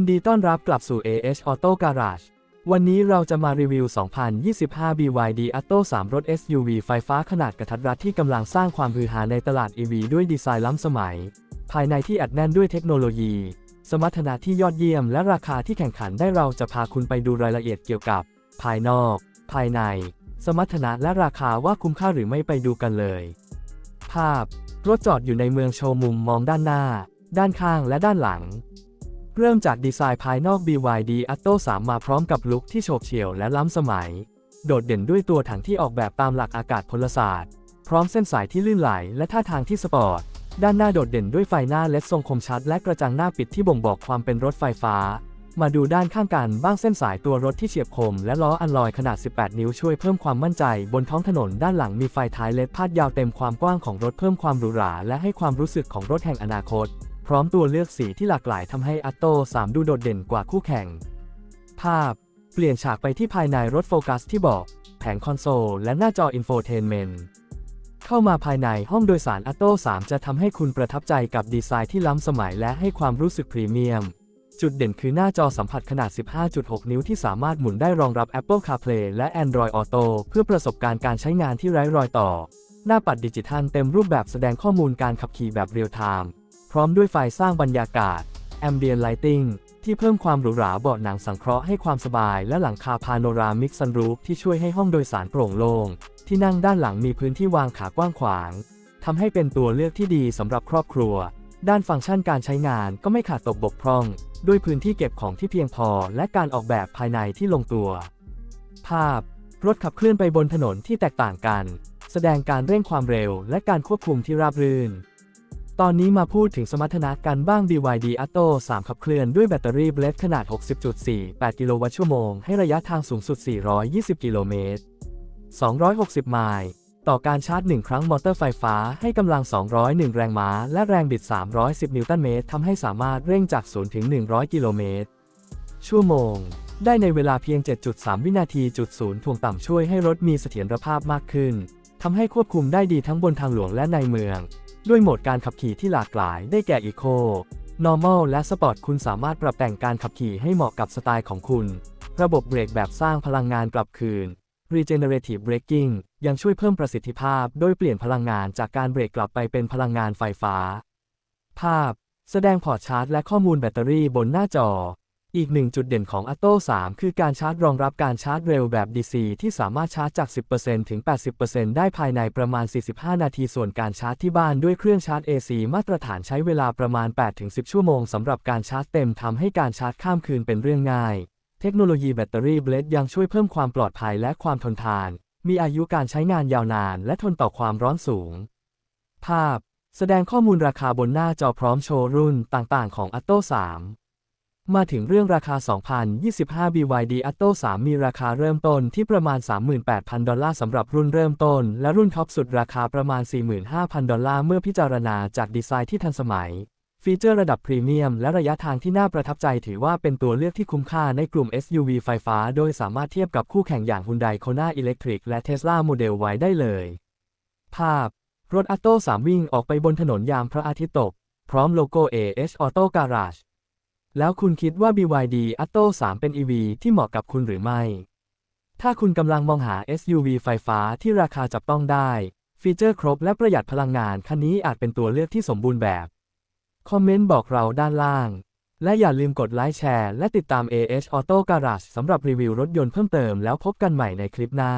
ินดีต้อนรับกลับสู่ AH Auto Garage วันนี้เราจะมารีวิว 2025 BYD Atto 3 รถ SUV ไฟฟ้าขนาดกระทัดรัดที่กำลังสร้างความฮือฮาในตลาด EV ด้วยดีไซน์ล้ำสมัย ภายในที่อัดแน่นด้วยเทคโนโลยี สมรรถนะที่ยอดเยี่ยมและราคาที่แข่งขันได้เราจะพาคุณไปดูรายละเอียดเกี่ยวกับ ภายนอก ภายใน สมรรถนะและราคาว่าคุ้มค่าหรือไม่ไปดูกันเลย ภาพ รถจอดอยู่ในเมืองโชว์มุมมองด้านหน้า ด้านข้างและด้านหลัง เริ่มจากดีไซน์ภายนอก BYD Atto 3 มาพร้อมกับลุคที่โฉบเฉี่ยวและล้ำสมัย โดดเด่นด้วยตัวถังที่ออกแบบตามหลักอากาศพลศาสตร์ พร้อมเส้นสายที่ลื่นไหลและท่าทางที่สปอร์ต ด้านหน้าโดดเด่นด้วยไฟหน้าเลดทรงคมชัด และกระจังหน้าปิดที่บ่งบอกความเป็นรถไฟฟ้า มาดูด้านข้างกันบ้างเส้นสายตัวรถที่เฉียบคม และล้ออัลลอยขนาด 18 นิ้วช่วยเพิ่มความมั่นใจ บนท้องถนนด้านหลังมีไฟท้ายเลดพาดยาวเต็มความกว้างของรถเพิ่มความหรูหราและให้ความรู้สึกของรถแห่งอนาคต ร้อมตัวเลือกสีที่หลากหลายทำให้อัตโต3ดูโดดเด่นกว่าคู่แข่ง ภาพ เปลี่ยนฉากไปที่ภายในรถโฟกัสที่เบอกแผงคอนโซล และหน้าจออินโฟเทนเมนต์เข้ามาภายในห้องโดยสารอัตโต3จะทำให้คุณประทับใจกับดีไซน์ที่ล้ำสมัยและให้ความรู้สึกพรีเมียม จุดเด่นคือหน้าจอสัมผัสขนาด 15.6 นิ้วที่สามารถหมุนได้รองรับ Apple CarPlay และ Android Auto เพื่อประสบการณ์การใช้งานที่ไร้รอยต่อ หน้าปัดดิจิทัลเต็มรูปแบบแสดงข้อมูลการขับขี่แบบเรียลไทม์ พร้อมด้วยไฟสร้างบรรยากาศ Ambient Lighting ที่เพิ่มความหรูหราเบาะหนังสังเคราะห์ให้ความสบาย และหลังคาพาโนรามิกซันรูฟที่ช่วยให้ห้องโดยสารโปร่งโล่งที่นั่งด้านหลังมีพื้นที่วางขากว้างขวางทำให้เป็นตัวเลือกที่ดีสำหรับครอบครัว ด้านฟังก์ชันการใช้งานก็ไม่ขาดตกบกพร่อง ด้วยพื้นที่เก็บของที่เพียงพอ และการออกแบบภายในที่ลงตัว ภาพ รถขับเคลื่อนไปบนถนนที่แตกต่างกัน แสดงการเร่งความเร็ว และการควบคุมที่ราบรื่น ตอนนี้มาพูดถึงสมรรถนะกันบ้าง BYD Atto 3 ขับเคลื่อนด้วยแบตเตอรี่เบลดขนาด 60.48 กิโลวัตต์ชั่วโมง ให้ระยะทางสูงสุด 420 กิโลเมตร 260 ไมล์ ต่อการชาร์จ 1 ครั้งมอเตอร์ไฟฟ้าให้กำลัง 201 แรงม้า และแรงบิด 310 นิวตันเมตรทำให้สามารถเร่งจาก 0 ถึง 100 กิโลเมตร ชั่วโมง ได้ในเวลาเพียง 7.3 วินาทีจุดศูนย์ถ่วงต่ำช่วยให้รถมีเสถียรภาพมากขึ้น ทำให้ควบคุมได้ดีทั้งบนทางหลวงและในเมือง ด้วยโหมดการขับขี่ที่หลากหลาย ได้แก่ Eco Normal และ Sport คุณสามารถปรับแต่งการขับขี่ให้เหมาะกับสไตล์ของคุณ ระบบเบรกแบบสร้างพลังงานกลับคืน Regenerative Braking ยังช่วยเพิ่มประสิทธิภาพ โดยเปลี่ยนพลังงานจากการเบรกกลับไปเป็นพลังงานไฟฟ้า ภาพ แสดงพอร์ตชาร์จและข้อมูลแบตเตอรี่บนหน้าจอ อีกหนึ่งจุดเด่นของ Atto 3 คือการชาร์จรองรับการชาร์จเร็วแบบ DC ที่สามารถชาร์จจาก 10%ถึง 80%ได้ภายในประมาณ 45 นาที ส่วนการชาร์จที่บ้านด้วยเครื่องชาร์จ AC มาตรฐานใช้เวลาประมาณ 8-10 ชั่วโมงสำหรับการชาร์จเต็มทำให้การชาร์จข้ามคืนเป็นเรื่องง่าย เทคโนโลยีแบตเตอรี่เบลดยังช่วยเพิ่มความปลอดภัยและความทนทาน มีอายุการใช้งานยาวนาน และทนต่อความร้อนสูง ภาพ แสดงข้อมูลราคาบนหน้าจอพร้อมโชว์รุ่นต่างๆ ของ Atto 3 มาถึงเรื่องราคา 2025 BYD Atto 3 มีราคาเริ่มต้นที่ประมาณ 38,000 ดอลลาร์สำหรับรุ่นเริ่มต้น และรุ่นท็อปสุดราคาประมาณ 45,000 ดอลลาร์เมื่อพิจารณาจากดีไซน์ที่ทันสมัย ฟีเจอร์ระดับพรีเมียมและระยะทางที่น่าประทับใจถือว่าเป็นตัวเลือกที่คุ้มค่าในกลุ่ม SUV ไฟฟ้า โดยสามารถเทียบกับคู่แข่งอย่าง Hyundai Kona Electric และ Tesla Model Y ได้เลย ภาพ รถ Atto 3 วิ่งออกไปบนถนนยามพระอาทิตย์ตก พร้อมโลโก้ AH Auto Garage แล้วคุณคิดว่า BYD Atto 3 เป็น EV ที่เหมาะกับคุณหรือไม่ ถ้าคุณกำลังมองหา SUV ไฟฟ้าที่ราคาจับต้องได้ ฟีเจอร์ครบและประหยัดพลังงานคันนี้อาจเป็นตัวเลือกที่สมบูรณ์แบบ คอมเมนต์บอกเราด้านล่าง และอย่าลืมกดไลค์แชร์และติดตาม AH Auto Garage สำหรับรีวิวรถยนต์เพิ่มเติมแล้วพบกันใหม่ในคลิปหน้า